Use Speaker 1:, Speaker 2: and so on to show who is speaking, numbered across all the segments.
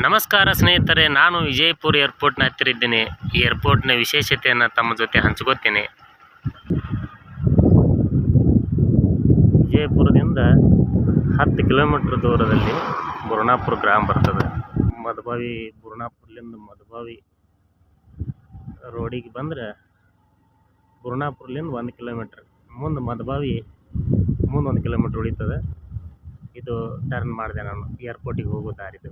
Speaker 1: ನಮಸ್ಕಾರ ಸ್ನೇಹಿತರೆ, ನಾನು ವಿಜಯಪುರ ಏರ್ಪೋರ್ಟ್ನ ಹತ್ತಿರ ಇದ್ದೀನಿ. ಈ ಏರ್ಪೋರ್ಟ್ನ ವಿಶೇಷತೆಯನ್ನು ತಮ್ಮ ಜೊತೆ ಹಂಚ್ಕೋತೀನಿ. ವಿಜಯಪುರದಿಂದ ಹತ್ತು ಕಿಲೋಮೀಟ್ರ್ ದೂರದಲ್ಲಿ ಬುರ್ಣಾಪುರ ಗ್ರಾಮ ಬರ್ತದೆ. ಮಧುಬಾವಿ, ಬುರ್ಣಾಪುರ್ಲಿಂದ ಮಧುಬಾವಿ ರೋಡಿಗೆ ಬಂದ್ರೆ ಬುರ್ಣಾಪುರ್ಲಿಂದ ಒಂದು ಕಿಲೋಮೀಟ್ರ್. ಮುಂದೆ ಮಧುಬಾವಿ ಮುಂದೆ ಒಂದು ಕಿಲೋಮೀಟ್ರ್ ಉಳಿತದೆ. ಇದು ಟರ್ನ್ ಮಾಡಿದೆ ನಾನು ಏರ್ಪೋರ್ಟಿಗೆ ಹೋಗೋ ದಾರಿದು.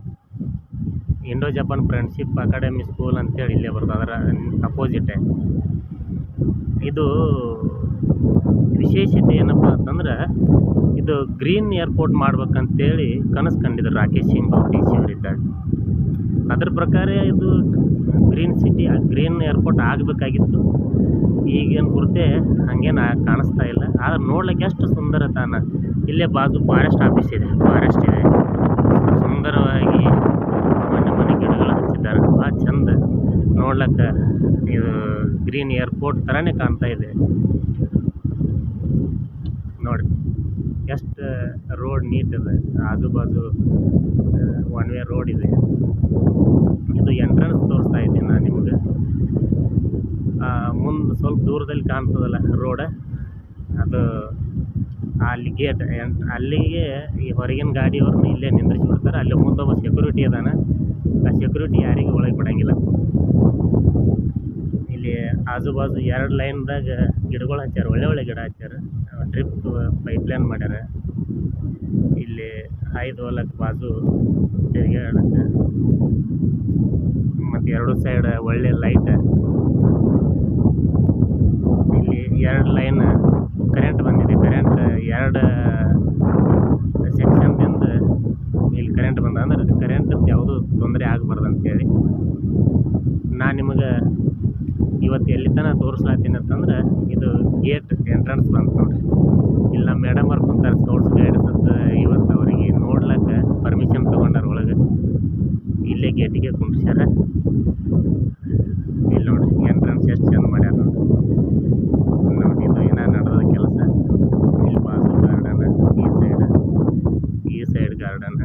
Speaker 1: Indo Japan friendship academy school ಅಂತೇಳಿ ಇಲ್ಲೇ ಬರ್ತದೆ. ಅದರ ಅಪೋಸಿಟೇ ಇದು ವಿಶೇಷತೆ ಏನಪ್ಪ ಅಂತಂದ್ರೆ, ಇದು ಗ್ರೀನ್ ಏರ್ಪೋರ್ಟ್ ಮಾಡ್ಬೇಕಂತೇಳಿ ಕನಸು ಕಂಡಿದ್ರು ರಾಕೇಶ್ ಸಿಂಗ್ ಅವರು, ಡಿ ಸಿ ಅವರಿದ್ದಾಗ ಅದ್ರ ಪ್ರಕಾರ ಇದು ಗ್ರೀನ್ ಸಿಟಿ ಗ್ರೀನ್ ಏರ್ಪೋರ್ಟ್ ಆಗಬೇಕಾಗಿತ್ತು. ಈಗೇನು ಗುರುತೆ ಹಂಗೇನು ಕಾಣಿಸ್ತಾ ಇಲ್ಲ. ಆದ್ರೆ ನೋಡ್ಲಿಕ್ಕೆ ಎಷ್ಟು ಸುಂದರ ತಾನ ಇಲ್ಲೇ ಬಾಜು ಫಾರೆಸ್ಟ್ ಆಫೀಸ್ ಇದೆ. ಫಾರೆಸ್ಟ್ ನೋಡ್ಲಿಕ್ಕೆ ಇದು ಗ್ರೀನ್ ಏರ್ಪೋರ್ಟ್ ಥರನೇ ಕಾಣ್ತಾ ಇದೆ. ನೋಡಿ, ಎಷ್ಟು ರೋಡ್ ನೀಟ್ ಇದೆ. ಆಜು ಬಾಜು ಒನ್ ವೇ ರೋಡ್ ಇದೆ. ಇದು ಎಂಟ್ರೆನ್ಸ್ ತೋರಿಸ್ತಾ ಇದ್ದೀನಿ ನಾನು ಆ, ಮುಂದೆ ಸ್ವಲ್ಪ ದೂರದಲ್ಲಿ ಕಾಣ್ತದಲ್ಲ ರೋಡ್ ಅದು ಅಲ್ಲಿ ಗೇಟ್ ಅಲ್ಲಿಗೆ ಈ ಹೊರಗಿನ ಗಾಡಿಯವ್ರನ್ನ ಇಲ್ಲೇ ನಿಂದ್ರಿಸಿ ಬಿಡ್ತಾರೆ ಅಲ್ಲಿ ಮುಂದೆ ಒಬ್ಬ ಸೆಕ್ಯೂರಿಟಿ ಅದಾನ ಆ ಸೆಕ್ಯೂರಿಟಿ ಯಾರಿಗೂ ಒಳಗೆ ಬಿಡಂಗಿಲ್ಲ. ಇಲ್ಲಿ ಆಜು ಬಾಜು ಎರಡು ಲೈನ್ದಾಗ ಗಿಡಗಳು ಹಚ್ಚಾರ ಒಳ್ಳೆ ಒಳ್ಳೆ ಗಿಡ ಹಚ್ಚಾರ ಡ್ರಿಪ್ ಪೈಪ್ಲೈನ್ ಮಾಡ್ಯಾರ. ಇಲ್ಲಿ ಐದು ಹೊಲಕ್ಕೆ ಬಾಜು ತಿರ್ಗಾಡಕ್ಕೆ ಮತ್ತು ಎರಡು ಸೈಡ್ ಒಳ್ಳೆ ಲೈಟ್ ಇಲ್ಲಿ ಎರಡು ಲೈನ್ ಕರೆಂಟ್ ಬಂದಿದೆ ಕರೆಂಟ್ ಎರಡು ಸೆಕ್ಷನ್ದಿಂದ ಇಲ್ಲಿ ಕರೆಂಟ್ ಬಂದ. ಅಂದ್ರೆ ಕರೆಂಟ್ ಯಾವುದೂ ತೊಂದರೆ ಆಗಬಾರ್ದು ಅಂತೇಳಿ. ನಾನು ನಿಮಗೆ ಇವತ್ತು ಎಲ್ಲಿ ತನಕ ತೋರಿಸ್ಲಾತೀನಿ ಅಂತಂದ್ರೆ ಇದು ಗೇಟ್ ಎಂಟ್ರೆನ್ಸ್ ಬಂತು ನೋಡ್ರಿ. ಇಲ್ಲ ನಮ್ಮ ಮೇಡಮ್ ಅವ್ರು ಕುಂತಾರೆ ಸ್ಕೌಟ್ಸ್ ಗೈಡ್ಸ್ ಅಂತ ಇವತ್ತು ಅವರಿಗೆ ನೋಡ್ಲಿಕ್ಕೆ ಪರ್ಮಿಷನ್ ತೊಗೊಂಡಾರ ಒಳಗೆ. ಇಲ್ಲೇ ಗೇಟಿಗೆ ಕುಂಡ್ಸ್ಯಾರ ಇಲ್ಲಿ ನೋಡ್ರಿ ಎಂಟ್ರೆನ್ಸ್ ಎಷ್ಟು ಚೆಂದ ಮಾಡ್ಯಾರ ನೋಡ್ರಿ. ನೋಡಿ ಇದು ಏನೋ ನಡೆದ ಕೆಲಸ. ಇಲ್ಲಿ ಬಾಜು ಗಾರ್ಡನ್ ಈ ಸೈಡ್ ಈ ಸೈಡ್ ಗಾರ್ಡನ್